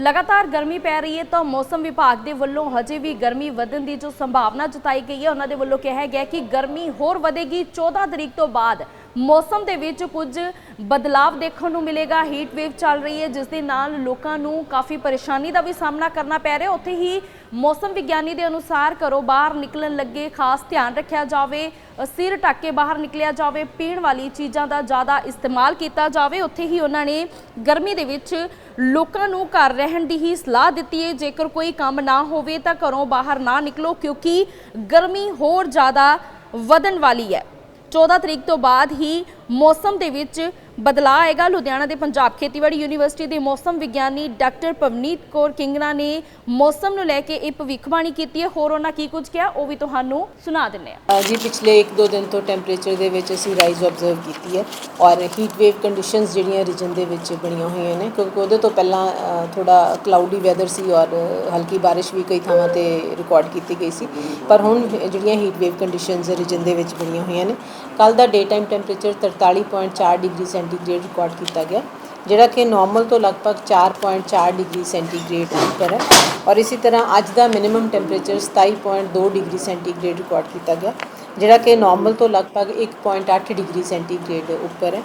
ਲਗਾਤਾਰ ਗਰਮੀ ਪੈ ਰਹੀ ਹੈ ਤਾਂ ਮੌਸਮ ਵਿਭਾਗ ਦੇ ਵੱਲੋਂ ਹਜੇ ਵੀ ਗਰਮੀ ਵਧਣ ਦੀ ਜੋ ਸੰਭਾਵਨਾ ਜਤਾਈ ਗਈ ਹੈ, ਉਹਨਾਂ ਦੇ ਵੱਲੋਂ ਕਿਹਾ ਗਿਆ ਕਿ ਗਰਮੀ ਹੋਰ ਵਧੇਗੀ। 14 ਤਰੀਕ ਤੋਂ ਬਾਅਦ ਮੌਸਮ ਦੇ ਵਿੱਚ ਕੁਝ ਬਦਲਾਵ ਦੇਖਣ ਨੂੰ ਮਿਲੇਗਾ। ਹੀਟ ਵੇਵ ਚੱਲ ਰਹੀ ਹੈ, ਜਿਸ ਦੇ ਨਾਲ ਲੋਕਾਂ ਨੂੰ ਕਾਫੀ ਪਰੇਸ਼ਾਨੀ ਦਾ ਵੀ ਸਾਹਮਣਾ ਕਰਨਾ ਪੈ ਰਿਹਾ। ਉੱਥੇ ਹੀ ਮੌਸਮ ਵਿਗਿਆਨੀ ਦੇ ਅਨੁਸਾਰ ਘਰੋਂ ਬਾਹਰ ਨਿਕਲਣ ਲੱਗੇ। ਖਾਸ ਧਿਆਨ ਰੱਖਿਆ ਜਾਵੇ ਸਿਰ ਢੱਕ ਕੇ ਬਾਹਰ ਨਿਕਲਿਆ ਜਾਵੇ। ਪੀਣ ਵਾਲੀ ਚੀਜ਼ਾਂ ਦਾ ਜ਼ਿਆਦਾ ਇਸਤੇਮਾਲ ਕੀਤਾ ਜਾਵੇ। ਉੱਥੇ ਹੀ ਉਹਨਾਂ ਨੇ ਗਰਮੀ ਦੇ ਵਿੱਚ ਲੋਕਾਂ ਨੂੰ ਘਰ ਰਹਿਣ ਦੀ ਹੀ ਸਲਾਹ ਦਿੱਤੀ ਹੈ। ਜੇਕਰ ਕੋਈ ਕੰਮ ਨਾ ਹੋਵੇ ਤਾਂ ਘਰੋਂ ਬਾਹਰ ਨਾ ਨਿਕਲੋ, ਕਿਉਂਕਿ ਗਰਮੀ ਹੋਰ ਜ਼ਿਆਦਾ ਵਧਣ ਵਾਲੀ ਹੈ। 14 ਤਰੀਕ ਤੋਂ ਬਾਅਦ ਹੀ ਮੌਸਮ ਦੇ ਵਿੱਚ ਬਦਲਾਅ ਆਏਗਾ। ਲੁਧਿਆਣਾ ਦੇ ਪੰਜਾਬ ਖੇਤੀਬਾੜੀ ਯੂਨੀਵਰਸਿਟੀ ਦੇ ਮੌਸਮ ਵਿਗਿਆਨੀ ਡਾਕਟਰ ਪਵਨੀਤ ਕੌਰ ਕਿੰਗਰਾ ਨੇ ਮੌਸਮ ਨੂੰ ਲੈ ਕੇ ਇਹ ਭਵਿੱਖਬਾਣੀ ਕੀਤੀ ਹੈ। ਹੋਰ ਉਹਨਾਂ ਕੀ ਕੁਝ ਕਿਹਾ, ਉਹ ਵੀ ਤੁਹਾਨੂੰ ਸੁਣਾ ਦਿੰਨੇ ਆ ਜੀ ਪਿਛਲੇ 1-2 ਦਿਨ ਤੋਂ ਟੈਂਪਰੇਚਰ ਦੇ ਵਿੱਚ ਅਸੀਂ ਰਾਈਜ਼ ਆਬਜ਼ਰਵ ਕੀਤੀ ਹੈ ਔਰ ਹੀਟ ਵੇਵ ਕੰਡੀਸ਼ਨਸ ਜਿਹੜੀਆਂ ਰੀਜਨ ਦੇ ਵਿੱਚ ਬਣੀਆਂ ਹੋਈਆਂ ਨੇ, ਕਿਉਂਕਿ ਉਹਦੇ ਤੋਂ ਪਹਿਲਾਂ ਥੋੜਾ ਕਲਾਉਡੀ ਵੈਦਰ ਸੀ ਔਰ ਹਲਕੀ ਬਾਰਿਸ਼ ਵੀ ਕਈ ਥਾਵਾਂ ਤੇ ਰਿਕਾਰਡ ਕੀਤੀ ਗਈ ਸੀ। ਪਰ ਹੁਣ ਜਿਹੜੀਆਂ ਹੀਟ ਵੇਵ ਕੰਡੀਸ਼ਨਸ ਰੀਜਨ ਦੇ ਵਿੱਚ ਬਣੀਆਂ ਹੋਈਆਂ ਨੇ ਕੱਲ ਦਾ day time temperature 43.4 degree centigrade record ਕੀਤਾ ਗਿਆ, ਜਿਹੜਾ ਕਿ ਨਾਰਮਲ ਤੋਂ ਲਗਭਗ 4.4 ਡਿਗਰੀ ਸੈਂਟੀਗ੍ਰੇਡ ਉੱਪਰ ਹੈ। ਔਰ ਇਸੇ ਤਰ੍ਹਾਂ ਅੱਜ ਦਾ minimum temperature 27.2 degree centigrade record ਕੀਤਾ ਗਿਆ, ਜਿਹੜਾ ਕਿ ਨਾਰਮਲ ਤੋਂ ਲਗਭਗ 1.8 ਡਿਗਰੀ ਸੈਂਟੀਗ੍ਰੇਡ ਉੱਪਰ ਹੈ।